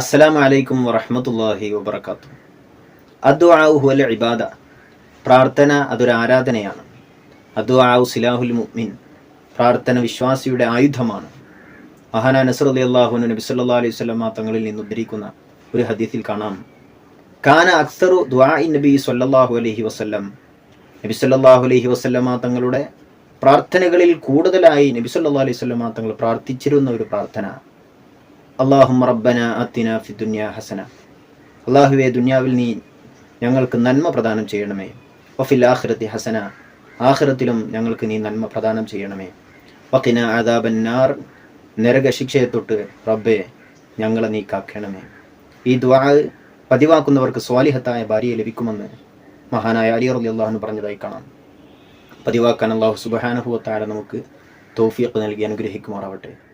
അസ്സലാമു അലൈക്കും വറഹ്മത്തുള്ളാഹി വബർക്കാത്തു ആഹു അല്ല ഇബാദ. പ്രാർത്ഥന അതൊരു ആരാധനയാണ്. ആഹു സിലാഹുൽ മുഅ്മിൻ. പ്രാർത്ഥന വിശ്വാസിയുടെ ആയുധമാണ്. മഹാന നസർ അലി അള്ളാഹുനു നബി സല്ലാ അലൈഹി സ്വല്ലാം തങ്ങളിൽ നിന്ന് ഉദ്ധരിക്കുന്ന ഒരു ഹദീസിൽ കാണാം. കാന അക്സറു ദുആഇ നബി സല്ലാഹു അലൈഹി വസല്ലം. നബി സല്ലാഹു അലൈഹി വസല്ലമ തങ്ങളുടെ പ്രാർത്ഥനകളിൽ കൂടുതലായി നബി സല്ലാ അലൈഹി വസല്ലമ തങ്ങൾ പ്രാർത്ഥിച്ചിരുന്ന ഒരു പ്രാർത്ഥന. അള്ളാഹും റബ്ബന അത്തിന ഫി ദുനിയ ഹസന. അള്ളാഹുവെ ദുനിയാവിൽ നീ ഞങ്ങൾക്ക് നന്മ പ്രദാനം ചെയ്യണമേ. വഫിൽ ആഹ്റത്തി ഹസന. ആഹ്റത്തിലും ഞങ്ങൾക്ക് നീ നന്മ പ്രദാനം ചെയ്യണമേ. വക്കിന ആദാബന്നാർ നരക ശിക്ഷയെ തൊട്ട് റബ്ബെ ഞങ്ങളെ നീ കാക്കണമേ. ഈ ദ്വാ പതിവാക്കുന്നവർക്ക് സ്വാലിഹത്തായ ഭാര്യയെ ലഭിക്കുമെന്ന് മഹാനായ അലി റലി അള്ളാഹുന് പറഞ്ഞതായി കാണാം. പതിവാക്കാൻ അള്ളാഹു സുബാനുഭവത്തായ നമുക്ക് തോഫിയൊക്കെ നൽകി അനുഗ്രഹിക്കുമാറാവട്ടെ.